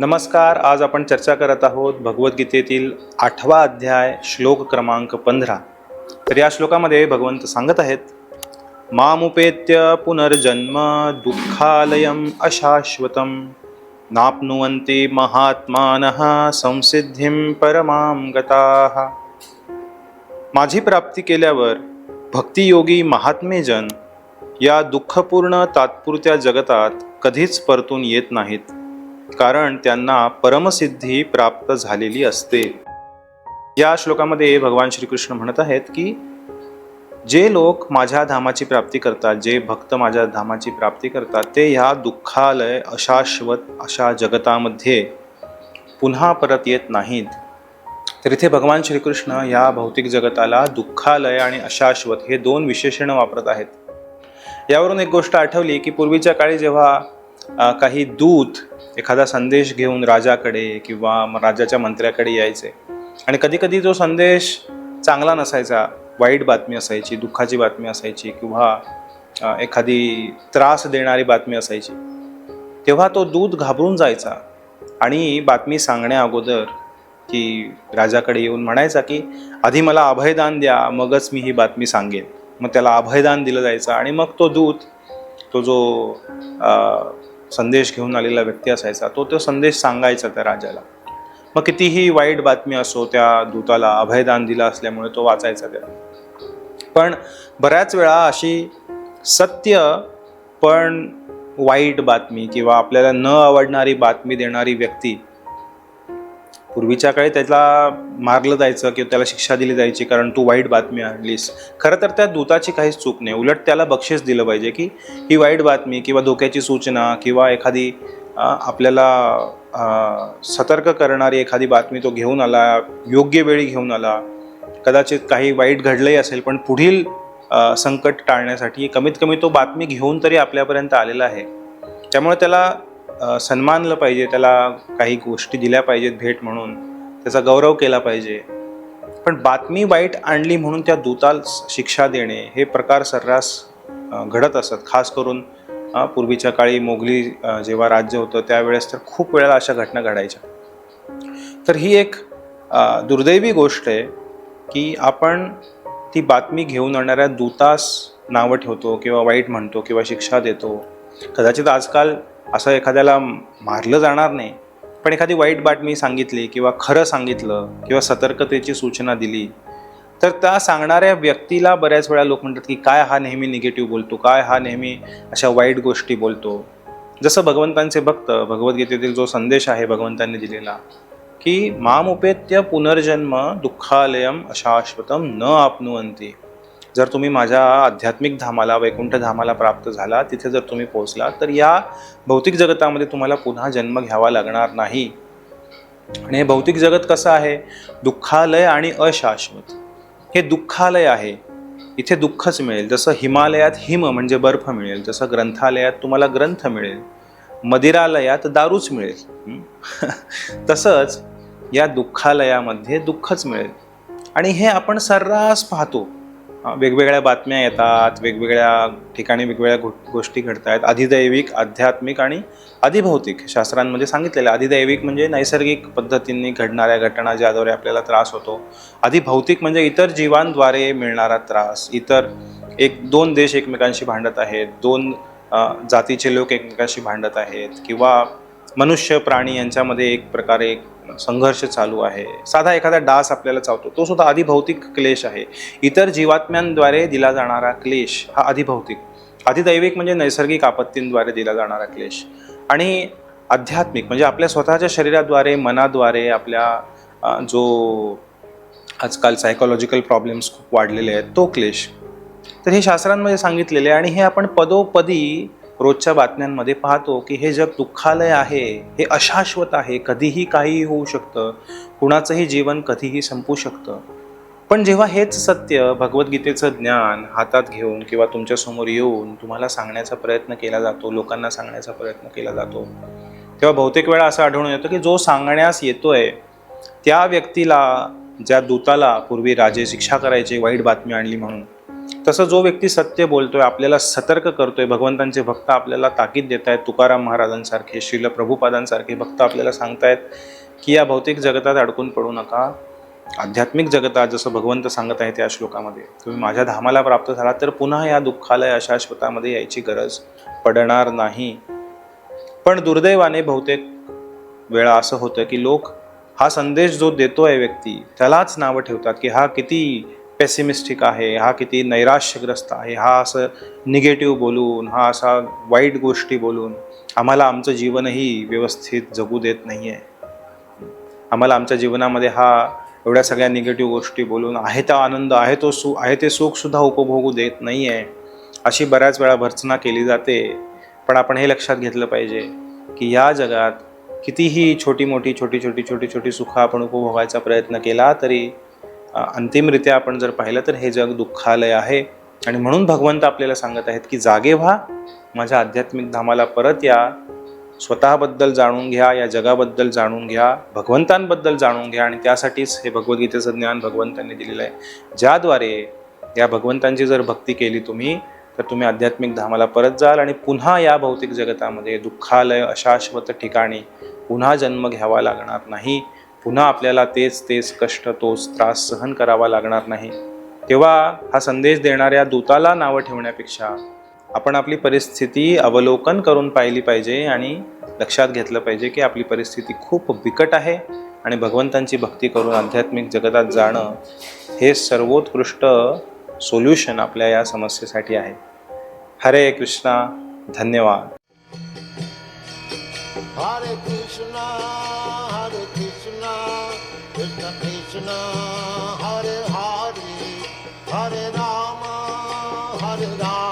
नमस्कार आज आपण चर्चा करत आहोत भगवद्गीतेतील आठवा अध्याय श्लोक क्रमांक पंधरा. तर या श्लोकामध्ये भगवंत सांगत आहेत मामुपेत्य पुनर्जन्म दुःखालयम अशाश्वतम नाप्नुवन्ति महात्मानः संसिद्धिं परमाम गता। माझी प्राप्ती केल्यावर भक्तियोगी महात्मेजन या दुःखपूर्ण तात्पुरत्या जगतात कधीच परतून येत नाहीत. कारण त्यांना परमसिद्धी प्राप्त झालेली असते. या श्लोकामध्ये भगवान श्रीकृष्ण म्हणत आहेत की जे लोक माझ्या धामाची प्राप्ती करतात जे भक्त माझ्या धामाची प्राप्ती करतात ते ह्या दुःखालय अशाश्वत अशा जगतामध्ये पुन्हा परत येत नाहीत. तर इथे भगवान श्रीकृष्ण या भौतिक जगताला दुःखालय आणि अशाश्वत हे दोन विशेषणं वापरत आहेत. यावरून एक गोष्ट आठवली की पूर्वीच्या काळी जेव्हा काही दूत एखादा संदेश घेऊन राजाकडे किंवा राजाच्या मंत्र्याकडे यायचे. आणि कधीकधी जो संदेश चांगला नसायचा वाईट बातमी असायची दुःखाची बातमी असायची किंवा एखादी त्रास देणारी बातमी असायची. तेव्हा तो दूध घाबरून जायचा आणि बातमी सांगण्या अगोदर की राजाकडे येऊन म्हणायचा की आधी मला अभयदान द्या मगच मी ही बातमी सांगेन. मग त्याला अभयदान दिलं जायचं आणि मग तो दूत तो जो संदेश घेऊन आलेला व्यक्ती असायचा तो तो संदेश सांगायचा त्या राजाला. मग कितीही वाईट बातमी असो त्या दूताला अभयदान दिला असल्यामुळे तो वाचायचा त्या पण बऱ्याच वेळा अशी सत्य पण वाईट बातमी किंवा आपल्याला न आवडणारी बातमी देणारी व्यक्ती पूर्वीच्या काळी त्याला मारलं जायचं किंवा त्याला शिक्षा दिली जायची कारण तू वाईट बातमी आणलीस. खरं तर त्या दूताची काहीच चूक नाही. उलट त्याला बक्षीस दिलं पाहिजे की ही वाईट बातमी किंवा धोक्याची सूचना किंवा एखादी आपल्याला सतर्क करणारी एखादी बातमी तो घेऊन आला योग्य वेळी घेऊन आला कदाचित काही वाईट घडलंही असेल पण पुढील संकट टाळण्यासाठी कमीत कमी तो बातमी घेऊन तरी आपल्यापर्यंत आलेला आहे. त्यामुळे त्याला सन्मानलं पाहिजे त्याला काही गोष्टी दिल्या पाहिजेत भेट म्हणून त्याचा गौरव केला पाहिजे. पण बातमी वाईट आणली म्हणून त्या दूताल शिक्षा देणे हे प्रकार सर्रास घडत असत. खास करून पूर्वीच्या काळी मोगली जेव्हा राज्य होतं त्यावेळेस तर खूप वेळेला अशा घटना घडायच्या. तर ही एक दुर्दैवी गोष्ट आहे की आपण ती बातमी घेऊन आणणाऱ्या दूतास नावं ठेवतो किंवा वाईट म्हणतो किंवा शिक्षा देतो. कदाचित आजकाल असं एखाद्याला मारलं जाणार नाही. पण एखादी वाईट बातमी सांगितली किंवा खरं सांगितलं किंवा सतर्कतेची सूचना दिली तर त्या सांगणाऱ्या व्यक्तीला बऱ्याच वेळा लोक म्हणतात की काय हा नेहमी निगेटिव्ह बोलतो? काय हा नेहमी अशा वाईट गोष्टी बोलतो? जसं भगवंतांचे भक्त भगवद्गीतेतील जो संदेश आहे भगवंतांनी दिलेला की मामुपेत्य पुनर्जन्म दुःखालयम अशाश्वतम न आपनुवंती जर तुम्ही माझ्या आध्यात्मिक धामाला वैकुंठ धामाला प्राप्त झाला तिथे जर तुम्ही पोहोचला तर या भौतिक जगतामध्ये तुम्हाला पुन्हा जन्म घ्यावा लागणार नाही. आणि हे भौतिक जगत कसं आहे? दुःखालय आणि अशाश्वत. हे दुःखालय आहे. इथे दुःखच मिळेल. जसं हिमालयात हिम म्हणजे बर्फ मिळेल जसं ग्रंथालयात तुम्हाला ग्रंथ मिळेल. मदिरालयात दारूच मिळेल. तसंच या दुःखालयामध्ये दुःखच मिळेल. आणि हे आपण सर्रास पाहतो. वेगवेगळ्या बातम्या येतात वेगवेगळ्या ठिकाणी वेगवेगळ्या गो गोष्टी घडत आहेत अधिदैविक आध्यात्मिक आणि अधिभौतिक शास्त्रांमध्ये सांगितलेलं अधिदैविक म्हणजे नैसर्गिक पद्धतींनी घडणाऱ्या घटना ज्याद्वारे आपल्याला त्रास होतो. अधिभौतिक म्हणजे इतर जीवांद्वारे मिळणारा त्रास. इतर एक दोन देश एकमेकांशी भांडत आहेत. दोन जातीचे लोक एकमेकांशी भांडत आहेत. किंवा मनुष्य प्राणी यांच्यामध्ये एक प्रकारे संघर्ष चालू आहे. साधा एखादा डास आपल्याला चावतो. तो सुद्धा अधिभौतिक क्लेश आहे. इतर जीवात्म्यांद्वारे दिला जाणारा क्लेश हा अधिभौतिक अधिदैविक म्हणजे नैसर्गिक आपत्तींद्वारे दिला जाणारा क्लेश. आणि आध्यात्मिक म्हणजे आपल्या स्वतःच्या शरीराद्वारे मनाद्वारे आपल्या जो आजकाल सायकोलॉजिकल प्रॉब्लेम्स खूप वाढलेले आहेत तो क्लेश. तर हे शास्त्रांमध्ये सांगितलेले आहे आणि हे आपण पदोपदी रोजच्या बातम्यांमध्ये पाहतो की हे जग दुःखालय आहे हे अशाश्वत आहे कधीही काहीही होऊ शकतं. कुणाचंही जीवन कधीही संपू शकतं. पण जेव्हा हेच सत्य भगवद्गीतेचं ज्ञान हातात घेऊन किंवा तुमच्यासमोर येऊन तुम्हाला सांगण्याचा प्रयत्न केला जातो लोकांना सांगण्याचा प्रयत्न केला जातो तेव्हा बहुतेक वेळा असं आढळून येतं की जो सांगण्यास येतोय त्या व्यक्तीला ज्या दूताला पूर्वी राजे शिक्षा करायचे वाईट बातमी आणली म्हणून तसं जो व्यक्ती सत्य बोलतोय आपल्याला सतर्क करतोय भगवंतांचे भक्त आपल्याला ताकीद देत आहेत तुकाराम महाराजांसारखे शिल प्रभुपादांसारखे भक्त आपल्याला सांगतायत की या भौतिक जगतात अडकून पडू नका. आध्यात्मिक जगतात जसं भगवंत सांगत आहेत या श्लोकामध्ये. तुम्ही माझ्या धामाला प्राप्त झाला तर पुन्हा या दुःखालय अशाश्वतामध्ये यायची गरज पडणार नाही. पण दुर्दैवाने बहुतेक वेळा असं होतं की लोक हा संदेश जो देतो आहे व्यक्ती त्यालाच नावं ठेवतात की हा किती पेसिमिस्टिक आहे हा किती नैराश्यग्रस्त आहे हा असं निगेटिव्ह बोलून हा असा वाईट गोष्टी बोलून आम्हाला आमचं जीवनही व्यवस्थित जगू देत नाही आहे आम्हाला आमच्या जीवनामध्ये हा एवढ्या सगळ्या निगेटिव्ह गोष्टी बोलून आहे त्या आनंद आहे तो सु आहे ते सुखसुद्धा उपभोगू देत नाही आहे अशी बऱ्याच वेळा भर्सना केली जाते. पण आपण हे लक्षात घेतलं पाहिजे की या जगात कितीही छोटी मोठी छोटी छोटी छोटी छोटी सुखं आपण उपभोगायचा प्रयत्न केला तरी अंतिमरित्या आपण जर पाहिलं तर हे जग दुःखालय आहे. आणि म्हणून भगवंत आपल्याला सांगत आहेत की जागे व्हा माझ्या आध्यात्मिक धामाला परत या. स्वतःबद्दल जाणून घ्या या जगाबद्दल जाणून घ्या भगवंतांबद्दल जाणून घ्या. आणि त्यासाठीच हे भगवद्गीतेचं ज्ञान भगवंतांनी दिलेलं आहे. ज्याद्वारे या भगवंतांची जर भक्ती केली तुम्ही तर तुम्ही आध्यात्मिक धामाला परत जाल आणि पुन्हा या भौतिक जगतामध्ये दुःखालय अशाश्वत ठिकाणी पुन्हा जन्म घ्यावा लागणार नाही. पुन्हा आपल्याला तेच तेच कष्ट तोच त्रास सहन करावा लागणार नाही. तेव्हा हा संदेश देणाऱ्या दूताला नावं ठेवण्यापेक्षा आपण आपली परिस्थिती अवलोकन करून पाहिली पाहिजे आणि लक्षात घेतलं पाहिजे की आपली परिस्थिती खूप बिकट आहे आणि भगवंतांची भक्ती करून आध्यात्मिक जगतात जाणं हे सर्वोत्कृष्ट सोल्युशन आपल्या या समस्येसाठी आहे. हरे कृष्णा धन्यवाद. हरे कृष्णा. da da da